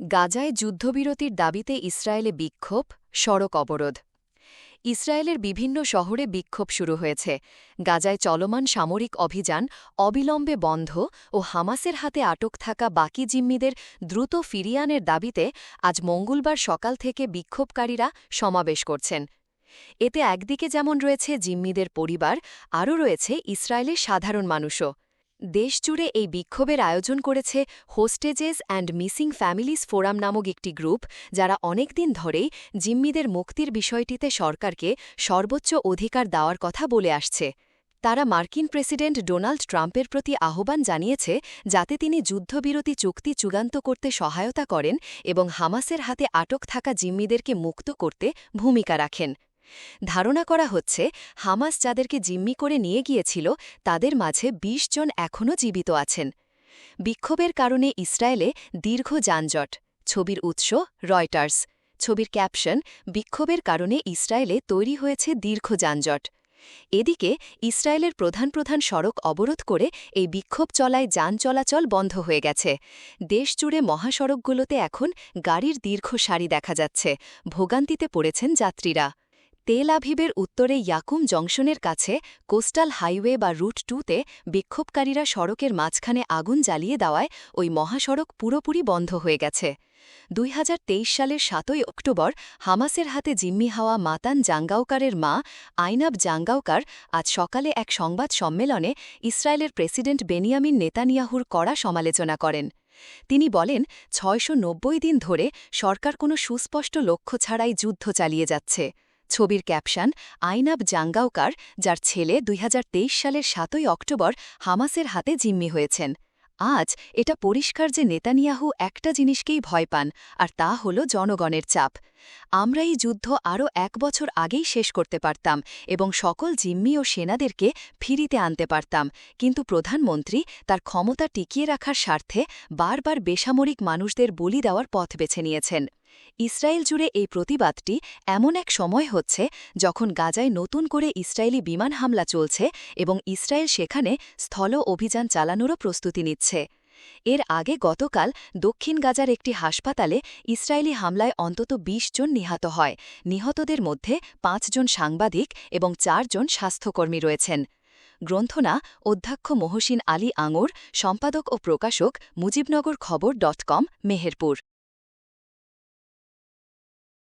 গাজায় যুদ্ধবিরতির দাবিতে ইসরায়েলে বিক্ষোভ, সড়ক অবরোধ। ইসরায়েলের বিভিন্ন শহরে বিক্ষোভ শুরু হয়েছে। গাজায় চলমান সামরিক অভিযান অবিলম্বে বন্ধ ও হামাসের হাতে আটক থাকা বাকি জিম্মিদের দ্রুত ফিরিয়ানের দাবিতে আজ মঙ্গলবার সকাল থেকে বিক্ষোভকারীরা সমাবেশ করছেন। এতে একদিকে যেমন রয়েছে জিম্মিদের পরিবার, আরও রয়েছে ইসরায়েলের সাধারণ মানুষও। দেশজুড়ে এই বিক্ষোভের আয়োজন করেছে hostages and missing families forum নামক একটি গ্রুপ, যারা অনেকদিন ধরেই জিম্মিদের মুক্তির বিষয়টিতে সরকারকে সর্বোচ্চ অধিকার দেওয়ার কথা বলে আসছে। তারা মার্কিন প্রেসিডেন্ট ডোনাল্ড ট্রাম্পের প্রতি আহ্বান জানিয়েছে যাতে তিনি যুদ্ধবিরতি চুক্তি চূড়ান্ত করতে সহায়তা করেন এবং হামাসের হাতে আটক থাকা জিম্মিদেরকে মুক্ত করতে ভূমিকা রাখেন। ধারণা করা হচ্ছে, হামাস যাদেরকে জিম্মি করে নিয়ে গিয়েছিল, তাদের মাঝে ২০ জন এখনও জীবিত আছেন। বিক্ষোভের কারণে ইসরায়েলে দীর্ঘ যানজট। ছবির উৎস, রয়টার্স। ছবির ক্যাপশন, বিক্ষোভের কারণে ইসরায়েলে তৈরি হয়েছে দীর্ঘ যানজট। এদিকে, ইসরায়েলের প্রধান প্রধান সড়ক অবরোধ করে এই বিক্ষোভ চলায় যান চলাচল বন্ধ হয়ে গেছে। দেশজুড়ে মহাসড়কগুলোতে এখন গাড়ির দীর্ঘ সারি দেখা যাচ্ছে। ভোগান্তিতে পড়েছেন যাত্রীরা। তেল আভিবের উত্তরে ইয়াকুম জংশনের কাছে কোস্টাল হাইওয়ে বা রুট টুতে বিক্ষোভকারীরা সড়কের মাঝখানে আগুন জ্বালিয়ে দেওয়ায় ওই মহাসড়ক পুরোপুরি বন্ধ হয়ে গেছে। দুই হাজার তেইশ সালের সাতই অক্টোবর হামাসের হাতে জিম্মি হওয়া মাতান জাঙ্গাউকারের মা আইনাব জাঙ্গাউকার আজ সকালে এক সংবাদ সম্মেলনে ইসরায়েলের প্রেসিডেন্ট বেনিয়ামিন নেতানিয়াহুর কড়া সমালোচনা করেন। তিনি বলেন, ছয়শো নব্বই দিন ধরে সরকার কোনো সুস্পষ্ট লক্ষ্য ছাড়াই যুদ্ধ চালিয়ে যাচ্ছে। ছবির ক্যাপশন, আইনাব জাঙ্গাওকার, যার ছেলে দুই হাজার তেইশ সালের সাতই অক্টোবর হামাসের হাতে জিম্মি হয়েছেন। আজ এটা পরিষ্কার যে নেতানিয়াহু একটা জিনিসকেই ভয় পান, আর তা হল জনগণের চাপ। আমরা এই যুদ্ধ আরও এক বছর আগেই শেষ করতে পারতাম এবং সকল জিম্মি ও সেনাদেরকে ফিরিতে আনতে পারতাম, কিন্তু প্রধানমন্ত্রী তার ক্ষমতা টিকিয়ে রাখার স্বার্থে বারবার বেসামরিক মানুষদের বলি দেওয়ার পথ বেছে নিয়েছেন। ইসরায়েল জুড়ে এই প্রতিবাদটি এমন এক সময় হচ্ছে যখন গাজায় নতুন করে ইসরায়েলি বিমান হামলা চলছে এবং ইসরায়েল সেখানে স্থল অভিযান চালানোরও প্রস্তুতি নিচ্ছে। এর আগে গতকাল দক্ষিণ গাজার একটি হাসপাতালে ইসরায়েলি হামলায় অন্তত ২০ জন নিহত হয়। নিহতদের মধ্যে পাঁচজন সাংবাদিক এবং চারজন স্বাস্থ্যকর্মী রয়েছেন। গ্রন্থনা অধ্যক্ষ মহসিন আলী আঙুর, সম্পাদক ও প্রকাশক মুজিবনগর খবর ডট কম, মেহেরপুর।